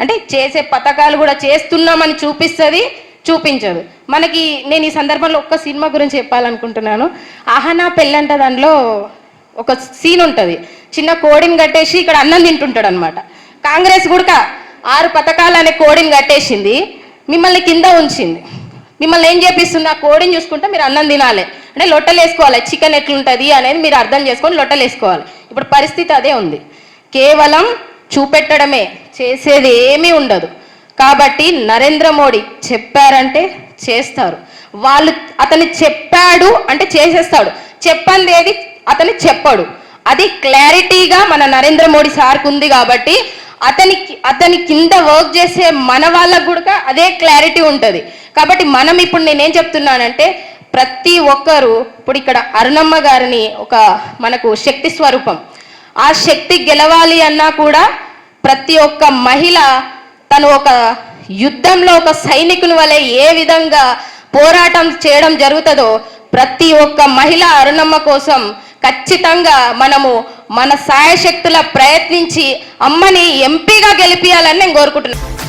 అంటే చేసే పథకాలు కూడా చేస్తున్నామని చూపిస్తుంది చూపించదు. మనకి నేను ఈ సందర్భంలో ఒక్క సినిమా గురించి చెప్పాలనుకుంటున్నాను. అహనా పెళ్ళంట దానిలో ఒక సీన్ ఉంటుంది. చిన్న కోడిని కట్టేసి ఇక్కడ అన్నం తింటుంటాడు అనమాట కాంగ్రెస్ కూడా ఆరు పథకాలు అనే కోడిని కట్టేసింది. మిమ్మల్ని కింద ఉంచింది. మిమ్మల్ని ఏం చేపిస్తుంది? ఆ కోడిని చూసుకుంటే మీరు అన్నం తినాలి. అంటే లొట్టలు వేసుకోవాలి. చికెన్ ఎట్లుంటుంది అనేది మీరు అర్థం చేసుకొని లొట్టలు వేసుకోవాలి. ఇప్పుడు పరిస్థితి అదే ఉంది. కేవలం చూపెట్టడమే. చేసేది ఏమీ ఉండదు. కాబట్టి నరేంద్ర మోడీ చెప్పారంటే చేస్తారు. వాళ్ళు అతను చెప్పాడు అంటే చేసేస్తాడు. చెప్పంది ఏది? అతను చెప్పడు. అది క్లారిటీగా మన నరేంద్ర మోడీ సార్కు ఉంది కాబట్టి అతనికి అతని కింద వర్క్ చేసే మన వాళ్ళకు కూడా అదే క్లారిటీ ఉంటుంది. కాబట్టి మనం ఇప్పుడు నేనేం చెప్తున్నానంటే ప్రతి ఒక్కరు ఇప్పుడు ఇక్కడ అరుణమ్మ గారిని ఒక మనకు శక్తి స్వరూపం. ఆ శక్తి గెలవాలి అన్నా కూడా ప్రతి ఒక్క మహిళ తను ఒక యుద్ధంలో ఒక సైనికుని వలె ఏ విధంగా పోరాటం చేయడం జరుగుతుందో ప్రతి ఒక్క మహిళ అరుణమ్మ కోసం ఖచ్చితంగా మనము మన సాయశక్తుల ప్రయత్నించి అమ్మని ఎంపీగా గెలిపియాలని నేను కోరుకుంటున్నాను